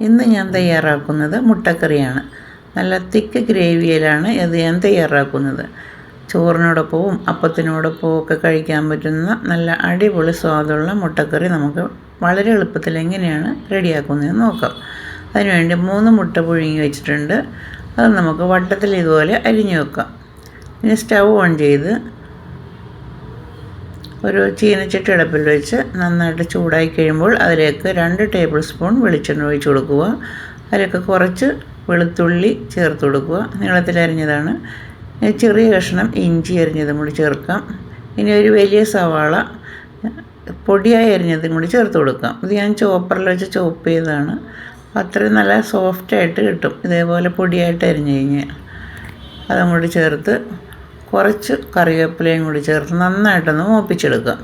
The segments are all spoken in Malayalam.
ഇന്ന് ഞാൻ തയ്യാറാക്കുന്നത് മുട്ടക്കറിയാണ്. നല്ല തിക്ക് ഗ്രേവിയിലാണ് ഇത് ഞാൻ തയ്യാറാക്കുന്നത്. ചോറിനോടൊപ്പവും അപ്പത്തിനോടൊപ്പവും ഒക്കെ കഴിക്കാൻ പറ്റുന്ന നല്ല അടിപൊളി സ്വാദുള്ള മുട്ടക്കറി നമുക്ക് വളരെ എളുപ്പത്തിൽ എങ്ങനെയാണ് റെഡിയാക്കുന്നതെന്ന് നോക്കാം. അതിനുവേണ്ടി മൂന്ന് മുട്ട പുഴുങ്ങി വെച്ചിട്ടുണ്ട്. അത് നമുക്ക് വട്ടത്തിൽ ഇതുപോലെ അരിഞ്ഞു വെക്കാം. ഇനി സ്റ്റൗ ഓൺ ചെയ്ത് ഒരു ചീനച്ചട്ടി അടുപ്പിൽ വെച്ച് നന്നായിട്ട് ചൂടായി കഴിയുമ്പോൾ അതിലേക്ക് രണ്ട് ടേബിൾ സ്പൂൺ വെളിച്ചെണ്ണ ഒഴിച്ച് കൊടുക്കുക. അതിലേക്ക് കുറച്ച് വെളുത്തുള്ളി ചേർത്ത് കൊടുക്കുക. നീളത്തിൽ അരിഞ്ഞതാണ്. ചെറിയ കഷ്ണം ഇഞ്ചി അരിഞ്ഞതും കൂടി ചേർക്കാം. ഇനി ഒരു വലിയ സവാള പൊടിയായി അരിഞ്ഞതും കൂടി ചേർത്ത് കൊടുക്കാം. ഇത് ഞാൻ ചോപ്പറിൽ വെച്ച് ചോപ്പ് ചെയ്തതാണ്. അത്രയും നല്ല സോഫ്റ്റായിട്ട് കിട്ടും. ഇതേപോലെ പൊടിയായിട്ട് അരിഞ്ഞു കഴിഞ്ഞാൽ. അതും കൂടി ചേർത്ത് കുറച്ച് കറിവേപ്പിലയും കൂടി ചേർത്ത് നന്നായിട്ടൊന്ന് മൂപ്പിച്ചെടുക്കുക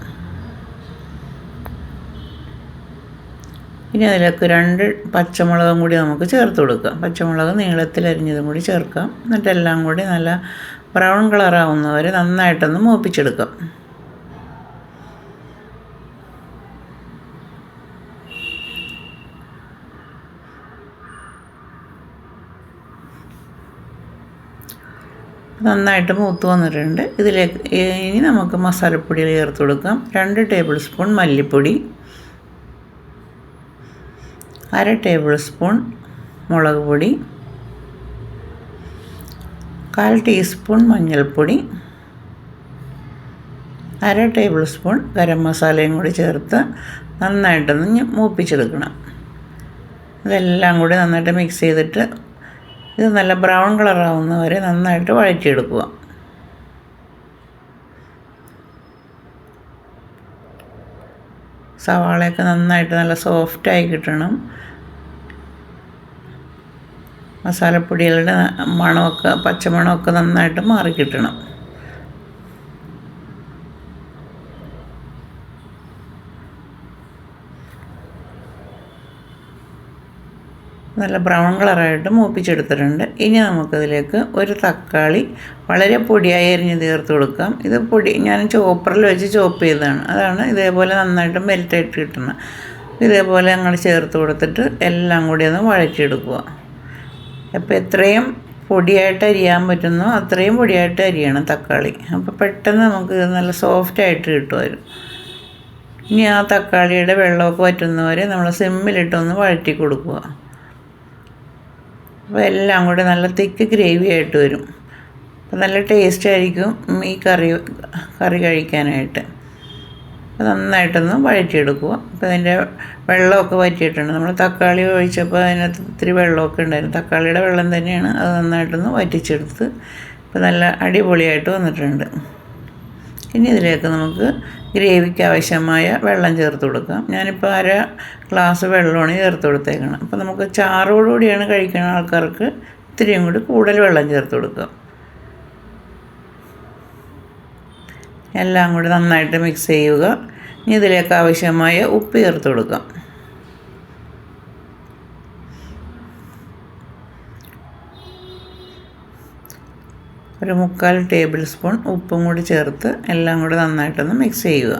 ഇനി അതിലേക്ക് രണ്ട് പച്ചമുളകും കൂടി നമുക്ക് ചേർത്ത് കൊടുക്കാം. പച്ചമുളക് നീളത്തിൽ അരിഞ്ഞതും കൂടി ചേർക്കാം. എന്നിട്ടെല്ലാം കൂടി നല്ല ബ്രൗൺ കളറാവുന്നവരെ നന്നായിട്ടൊന്ന് മൂപ്പിച്ചെടുക്കാം. നന്നായിട്ട് മൂത്ത് വന്നിട്ടുണ്ട്. ഇതിലേക്ക് ഇനി നമുക്ക് മസാലപ്പൊടികൾ ചേർത്ത് കൊടുക്കാം. രണ്ട് ടേബിൾ സ്പൂൺ മല്ലിപ്പൊടി. അര ടേബിൾ സ്പൂൺ മുളക് പൊടി. കാൽ ടീസ്പൂൺ മഞ്ഞൾപ്പൊടി. അര ടേബിൾ സ്പൂൺ ഗരം മസാലയും കൂടി ചേർത്ത് നന്നായിട്ടൊന്ന് മൂപ്പിച്ചെടുക്കണം. ഇതെല്ലാം കൂടി നന്നായിട്ട് മിക്സ് ചെയ്തിട്ട് ഇത് നല്ല ബ്രൗൺ കളറാവുന്ന വരെ നന്നായിട്ട് വഴറ്റിയെടുക്കുക. സവാളയൊക്കെ നന്നായിട്ട് നല്ല സോഫ്റ്റായി കിട്ടണം. മസാലപ്പൊടികളുടെ മണമൊക്കെ പച്ചമണമൊക്കെ നന്നായിട്ട് മാറി നല്ല ബ്രൗൺ കളറായിട്ട് മൂപ്പിച്ചെടുത്തിട്ടുണ്ട്. ഇനി നമുക്കതിലേക്ക് ഒരു തക്കാളി വളരെ പൊടിയായി എരിഞ്ഞ് തീർത്ത് കൊടുക്കാം. ഇത് പൊടി ഞാൻ ചോപ്പറിൽ വെച്ച് ചോപ്പ് ചെയ്തതാണ്. അതാണ് ഇതേപോലെ നന്നായിട്ട് മെൽറ്റായിട്ട് കിട്ടുന്നത്. ഇതേപോലെ അങ്ങോട്ട് ചേർത്ത് കൊടുത്തിട്ട് എല്ലാം കൂടി ഒന്ന് വഴറ്റിയെടുക്കുക. അപ്പോൾ എത്രയും പൊടിയായിട്ട് അരിയാൻ പറ്റുന്നോ അത്രയും പൊടിയായിട്ട് അരിയണം തക്കാളി. അപ്പോൾ പെട്ടെന്ന് നമുക്ക് നല്ല സോഫ്റ്റായിട്ട് കിട്ടുമായിരുന്നു. ഇനി ആ തക്കാളിയുടെ വെള്ളമൊക്കെ വറ്റുന്നവരെ നമ്മൾ സിമ്മിലിട്ടൊന്ന് വഴറ്റി കൊടുക്കുക. അപ്പോൾ എല്ലാം കൂടെ നല്ല തിക്ക് ഗ്രേവി ആയിട്ട് വരും. അപ്പോൾ നല്ല ടേസ്റ്റ് ആയിരിക്കും ഈ കറി കറി കഴിക്കാനായിട്ട്. അപ്പോൾ നന്നായിട്ടൊന്ന് വഴറ്റിയെടുക്കുക. അപ്പോൾ അതിന്റെ വെള്ളമൊക്കെ വറ്റിയിട്ടുണ്ട്. നമ്മൾ തക്കാളി ഒഴിച്ചപ്പോൾ അതിനകത്ത് ഇത്തിരി വെള്ളമൊക്കെ ഉണ്ടായിരുന്നു. തക്കാളിയുടെ വെള്ളം തന്നെയാണ് അത് നന്നായിട്ടൊന്ന് വറ്റിച്ചെടുത്ത്. ഇപ്പോൾ നല്ല അടിപൊളിയായിട്ട് വന്നിട്ടുണ്ട്. ഇനി ഇതിലേക്ക് നമുക്ക് ഗ്രേവിക്ക് ആവശ്യമായ വെള്ളം ചേർത്ത് കൊടുക്കാം. ഞാനിപ്പോൾ അര ഗ്ലാസ് വെള്ളമാണ് ചേർത്ത് കൊടുത്തേക്കണം അപ്പോൾ നമുക്ക് ചാറോടുകൂടിയാണ് കഴിക്കുന്ന ആൾക്കാർക്ക് ഇത്തിരിയും കൂടി കൂടുതൽ വെള്ളം ചേർത്ത് കൊടുക്കാം. എല്ലാം കൂടി നന്നായിട്ട് മിക്സ് ചെയ്യുക. ഇനി ഇതിലേക്ക് ആവശ്യമായ ഉപ്പ് ചേർത്ത് കൊടുക്കാം. ഒരു മുക്കാൽ ടേബിൾ സ്പൂൺ ഉപ്പും കൂടി ചേർത്ത് എല്ലാം കൂടി നന്നായിട്ടൊന്ന് മിക്സ് ചെയ്യുക.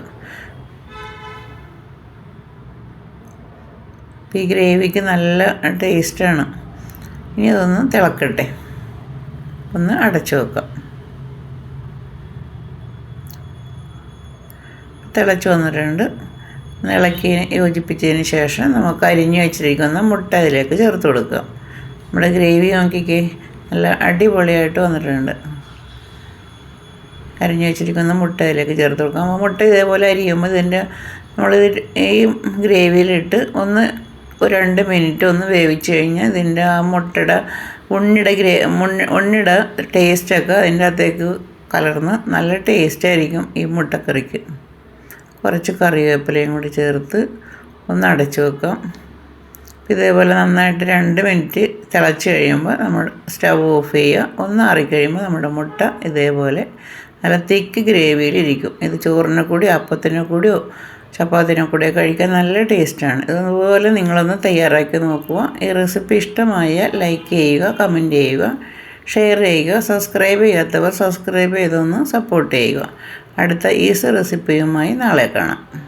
ഈ ഗ്രേവിക്ക് നല്ല ടേസ്റ്റാണ് ഇനി അതൊന്ന് തിളക്കട്ടെ. ഒന്ന് അടച്ചു വെക്കാം. തിളച്ച് വന്നിട്ടുണ്ട്. ഇളക്കി യോജിപ്പിച്ചതിന് ശേഷം നമുക്ക് അരിഞ്ഞു വെച്ചിരിക്കുന്ന മുട്ട അതിലേക്ക് ചേർത്ത് കൊടുക്കുക നമ്മുടെ ഗ്രേവി നോക്കിക്കേ നല്ല അടിപൊളിയായിട്ട് വന്നിട്ടുണ്ട്. അരിഞ്ഞു വെച്ചിരിക്കുന്ന മുട്ട അതിലേക്ക് ചേർത്ത് കൊടുക്കാം. മുട്ട ഇതേപോലെ അരിയുമ്പോൾ ഇതിന്റെ നമ്മൾ ഈ ഗ്രേവിയിലിട്ട് ഒന്ന് ഒരു രണ്ട് മിനിറ്റ് ഒന്ന് വേവിച്ച് കഴിഞ്ഞാൽ ഇതിന്റെ ആ മുട്ടയുടെ ഉണ്ണിയുടെ ഗ്രേ ഉണ്ണിയുടെ ടേസ്റ്റൊക്കെ അതിന്റെ അകത്തേക്ക് കലർന്ന് നല്ല ടേസ്റ്റായിരിക്കും ഈ മുട്ടക്കറിക്ക്. കുറച്ച് കറിവേപ്പിലയും കൂടി ചേർത്ത് ഒന്ന് അടച്ചു വെക്കാം. ഇതേപോലെ നന്നായിട്ട് രണ്ട് മിനിറ്റ് തിളച്ച് കഴിയുമ്പോൾ നമ്മൾ സ്റ്റവ് ഓഫ് ചെയ്യുക. ഒന്ന് ആറിക്കഴിയുമ്പോൾ നമ്മുടെ മുട്ട ഇതേപോലെ നല്ല തിക്ക് ഗ്രേവിയിലിരിക്കും. ഇത് ചോറിനെ കൂടി അപ്പത്തിനെ കൂടിയോ ചപ്പാത്തിനെ കൂടിയോ കഴിക്കാൻ നല്ല ടേസ്റ്റാണ്. ഇതുപോലെ നിങ്ങളൊന്ന് തയ്യാറാക്കി നോക്കുക. ഈ റെസിപ്പി ഇഷ്ടമായ ലൈക്ക് ചെയ്യുക കമന്റ് ചെയ്യുക ഷെയർ ചെയ്യുക സബ്സ്ക്രൈബ് ചെയ്യാത്തവർ സബ്സ്ക്രൈബ് ചെയ്തൊന്ന് സപ്പോർട്ട് ചെയ്യുക. അടുത്ത ഈസി റെസിപ്പിയുമായി നാളെ കാണാം.